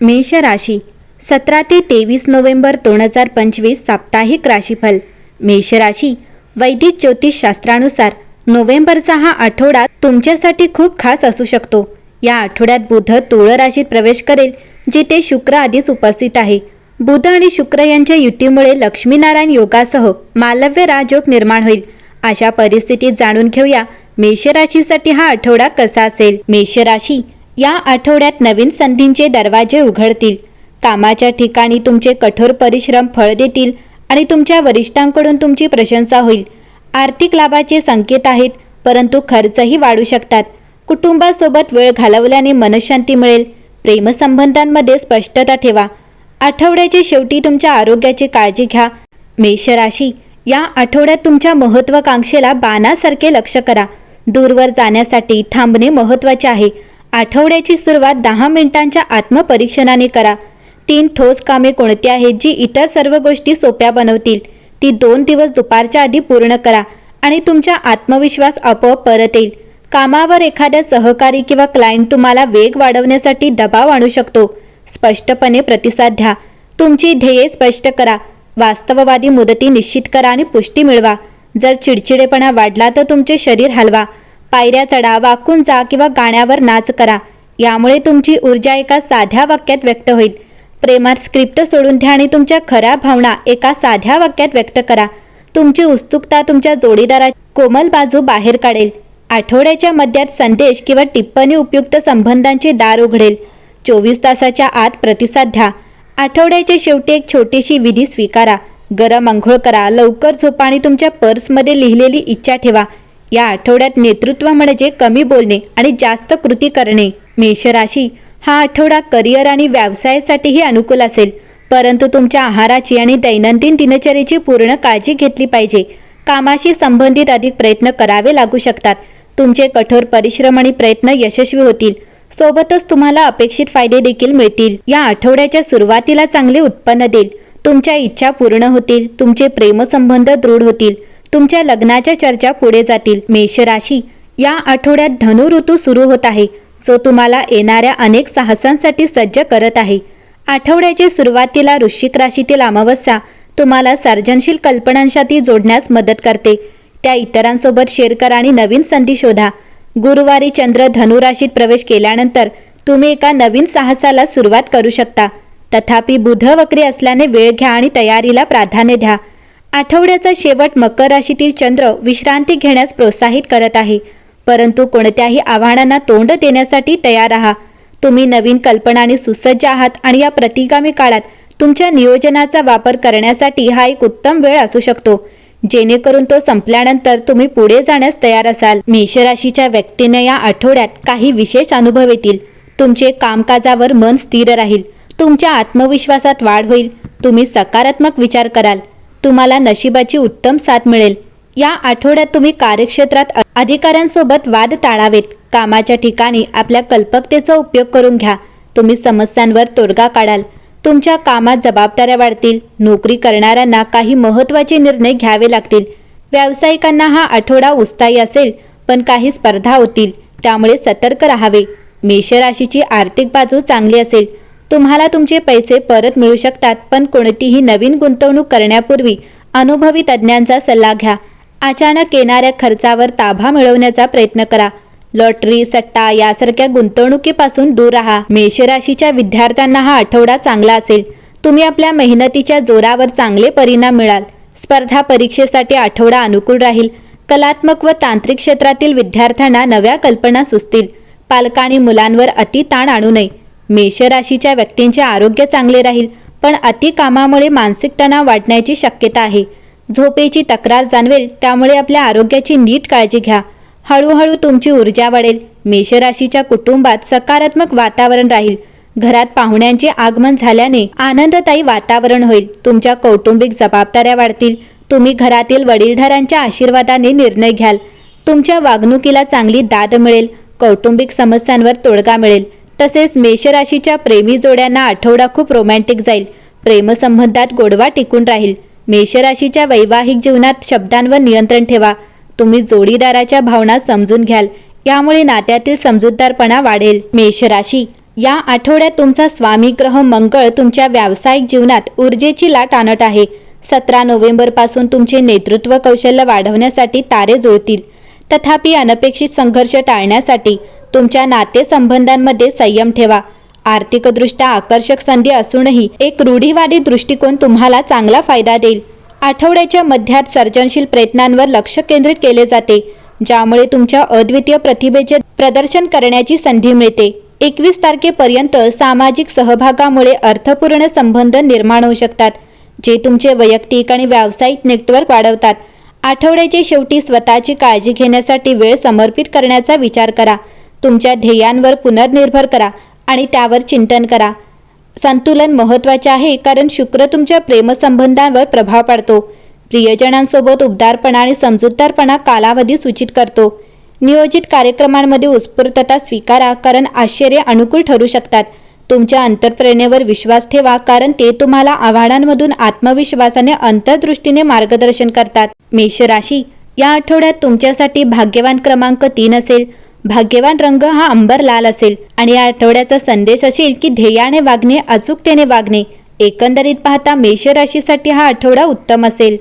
मेष राशी सतरा ते तेवीस नोव्हेंबर दोन हजार पंचवीस साप्ताहिक राशीफल. मेष राशी वैदिक ज्योतिषशास्त्रानुसार नोव्हेंबरचा हा आठवडा तुमच्यासाठी खूप खास असू शकतो. या आठवड्यात बुध तुळ राशीत प्रवेश करेल जिथे शुक्र आधीच उपस्थित आहे. बुध आणि शुक्र यांच्या युतीमुळे लक्ष्मीनारायण योगासह मालव्य राजयोग निर्माण होईल. अशा परिस्थितीत जाणून घेऊया मेष राशीसाठी हा आठवडा कसा असेल? मेष राशी या आठवड्यात नवीन संधींचे दरवाजे उघडतील. कामाच्या ठिकाणी तुमचे कठोर परिश्रम फळ देतील आणि तुमच्या वरिष्ठांकडून तुमची प्रशंसा होईल. आर्थिक लाभाचे संकेत आहेत परंतु खर्चही वाढू शकतात. कुटुंबासोबत वेळ घालवल्याने मनशांती मिळेल. प्रेमसंबंधांमध्ये स्पष्टता ठेवा. आठवड्याच्या शेवटी तुमच्या आरोग्याची काळजी घ्या. मेषराशी या आठवड्यात तुमच्या महत्त्वाकांक्षेला बाणासारखे लक्ष करा. दूरवर जाण्यासाठी थांबणे महत्त्वाचे आहे. आठवड्याची सुरुवात दहा मिनिटांच्या आत्मपरीक्षणाने करा. तीन ठोस कामे कोणती आहेत जी इतर सर्व गोष्टी सोप्या बनवतील? ती दोन दिवस दुपारच्या आधी पूर्ण करा आणि तुमचा आत्मविश्वास आपोआप परत येईल कामावर एखाद्या सहकारी किंवा क्लायंट तुम्हाला वेग वाढवण्यासाठी दबाव आणू शकतो. स्पष्टपणे प्रतिसाद द्या. तुमची ध्येये स्पष्ट करा. वास्तववादी मुदती निश्चित करा आणि पुष्टी मिळवा. जर चिडचिडेपणा वाढला तर तुमचे शरीर हलवा. पायऱ्या चढा वाकून जा किंवा गाण्यावर नाच करा. यामुळे तुमची ऊर्जा एका साध्या वाक्यात व्यक्त होईल. प्रेमात स्क्रिप्ट सोडून द्या आणि तुमच्या खऱ्या भावना एका साध्या वाक्यात व्यक्त करा. तुमची उत्सुकता तुमच्या जोडीदारा कोमल बाजू बाहेर काढेल. आठवड्याच्या मध्यात संदेश किंवा टिप्पणी उपयुक्त संबंधांचे दार उघडेल. चोवीस तासाच्या आत प्रतिसाद द्या. आठवड्याच्या शेवटी एक छोटीशी विधी स्वीकारा. गरम आंघोळ करा लवकर झोपा आणि तुमच्या पर्समध्ये लिहिलेली इच्छा ठेवा. या आठवड्यात नेतृत्व म्हणजे कमी बोलणे आणि जास्त कृती करणे मेषराशी हा आठवडा करिअर आणि व्यवसायासाठीही अनुकूल असेल. परंतु तुमच्या आहाराची आणि दैनंदिन दिनचर्येची पूर्ण काळजी घेतली पाहिजे. कामाशी संबंधित अधिक प्रयत्न करावे लागू शकतात. तुमचे कठोर परिश्रम आणि प्रयत्न यशस्वी होतील. सोबतच तुम्हाला अपेक्षित फायदे देखील मिळतील. या आठवड्याच्या सुरुवातीला चांगले उत्पन्न देईल. तुमच्या इच्छा पूर्ण होतील. तुमचे प्रेमसंबंध दृढ होतील. तुमच्या लग्नाच्या चर्चा पुढे जातील. मेषराशी. या आठवड्यात धनु ऋतू सुरू होत आहे. जो तुम्हाला येणाऱ्या अनेक साहसांसाठी सज्ज करत आहे. आठवड्याच्या सुरुवातीला वृश्चिक राशीतील अमावस्या तुम्हाला सर्जनशील कल्पनांसाठी जोडण्यास मदत करते. त्या इतरांसोबत शेअर करा आणि नवीन संधी शोधा. गुरुवारी चंद्र धनुराशीत प्रवेश केल्यानंतर तुम्ही एका नवीन साहसाला सुरुवात करू शकता. तथापि बुध वक्री असल्याने वेळ घ्या आणि तयारीला प्राधान्य द्या. आठवड्याचा शेवट मकर राशीतील चंद्र विश्रांती घेण्यास प्रोत्साहित करत आहे. परंतु कोणत्याही आव्हानांना तोंड देण्यासाठी तयार आहात तुम्ही नवीन कल्पनाने सुसज्ज आहात आणि या प्रतिगामी काळात तुमच्या नियोजनाचा वापर करण्यासाठी हा एक उत्तम वेळ असू शकतो. जेणेकरून तो संपल्यानंतर तुम्ही पुढे जाण्यास तयार असाल. मेषराशीच्या व्यक्तीने या आठवड्यात काही विशेष अनुभव येतील. तुमचे कामकाजावर मन स्थिर राहील. तुमच्या आत्मविश्वासात वाढ होईल. तुम्ही सकारात्मक विचार कराल. तुम्हाला नशिबाची उत्तम साथ मिळेल. या आठवड्यात तुम्ही कार्यक्षेत्रात अधिकाऱ्यांसोबत वाद टाळावेत. कामाच्या ठिकाणी आपल्या कल्पकतेचा उपयोग करून घ्या. तुम्ही समस्यांवर तोडगा काढाल. तुमच्या कामात जबाबदाऱ्या वाढतील. नोकरी करणाऱ्यांना काही महत्त्वाचे निर्णय घ्यावे लागतील. व्यावसायिकांना हा आठवडा उत्साही असेल पण काही स्पर्धा होतील. त्यामुळे सतर्क राहावे. मेषराशीची आर्थिक बाजू चांगली असेल. तुम्हाला तुमचे पैसे परत मिळू शकतात पण कोणतीही नवीन गुंतवणूक करण्यापूर्वी अनुभवी तज्ज्ञांचा सल्ला घ्या. अचानक येणाऱ्या खर्चावर ताबा मिळवण्याचा प्रयत्न करा. लॉटरी सट्टा यासारख्या गुंतवणुकीपासून दूर राहा. मेषराशीच्या विद्यार्थ्यांना हा आठवडा चांगला असेल. तुम्ही आपल्या मेहनतीच्या जोरावर चांगले परिणाम मिळाल. स्पर्धा परीक्षेसाठी आठवडा अनुकूल राहील. कलात्मक व तांत्रिक क्षेत्रातील विद्यार्थ्यांना नव्या कल्पना सुचतील. पालकांनी मुलांवर अति ताण आणू नये. मेषराशीच्या व्यक्तींचे आरोग्य चांगले राहील पण अतिकामामुळे मानसिक तणाव वाढण्याची शक्यता आहे. झोपेची तक्रार जाणवेल त्यामुळे आपल्या आरोग्याची नीट काळजी घ्या. हळूहळू तुमची ऊर्जा वाढेल. मेषराशीच्या कुटुंबात सकारात्मक वातावरण राहील. घरात पाहुण्यांचे आगमन झाल्याने आनंददायी वातावरण होईल. तुमच्या कौटुंबिक जबाबदाऱ्या वाढतील. तुम्ही घरातील वडीलधारांच्या आशीर्वादाने निर्णय घ्याल. तुमच्या वागणुकीला चांगली दाद मिळेल. कौटुंबिक समस्यांवर तोडगा मिळेल. तसेच मेषराशीच्या प्रेमी जोड्यांना आठवडा खूप रोमॅन्टिक जाईल. प्रेमसंबंधात गोडवा टिकून राहील. मेषराशीच्या वैवाहिक जीवनात शब्दांवर नियंत्रण ठेवा. तुम्ही जोडीदाराच्या भावना समजून घ्याल. यामुळे नात्यातील समजूतदारपणा वाढेल. मेषराशी या आठवड्यात तुमचा स्वामी ग्रह मंगळ तुमच्या व्यावसायिक जीवनात ऊर्जेची लाट आणत आहे. सतरा नोव्हेंबरपासून तुमचे नेतृत्व कौशल्य वाढवण्यासाठी तारे जुळतील. तथापि अनपेक्षित संघर्ष टाळण्यासाठी तुमच्या नातेसंबंधांमध्ये संयम ठेवा. आर्थिकदृष्ट्या आकर्षक संधी असूनही एक रूढीवादी दृष्टिकोन तुम्हाला चांगला फायदा देईल. आठवड्याच्या मध्यात सर्जनशील प्रयत्नांवर लक्ष केंद्रित केले जाते ज्यामुळे तुमच्या अद्वितीय प्रतिभेचे प्रदर्शन करण्याची संधी मिळते. एकवीस तारखेपर्यंत सामाजिक सहभागामुळे अर्थपूर्ण संबंध निर्माण होऊ शकतात जे तुमचे वैयक्तिक आणि व्यावसायिक नेटवर्क वाढवतात. आठवड्याच्या शेवटी स्वतःची काळजी घेण्यासाठी वेळ समर्पित करण्याचा विचार करा. तुमच्या ध्येयांवर पुनर्निर्भर करा आणि त्यावर चिंतन करा. संतुलन महत्त्वाचे आहे कारण शुक्र तुमच्या प्रेमसंबंधांवर प्रभाव पाडतो. प्रियजनांसोबत उबदारपणा आणि समजूतदारपणा कालावधी सूचित करतो. नियोजित कार्यक्रमांमध्ये उत्स्फूर्तता स्वीकारा कारण आश्चर्य अनुकूल ठरू शकतात. तुमच्या अंतरप्रेरणेवर विश्वास ठेवा कारण ते तुम्हाला आव्हानांमधून आत्मविश्वासाने अंतर्दृष्टीने मार्गदर्शन करतात. मेष राशी या आठवड्यात तुमच्यासाठी भाग्यवान क्रमांक तीन असेल. भाग्यवान रंग हा अंबर लाल असेल आणि या आठवड्याचा संदेश असेल की ध्येयाने वागणे अचूकतेने वागणे एकंदरीत पाहता मेष राशीसाठी हा आठवडा उत्तम असेल.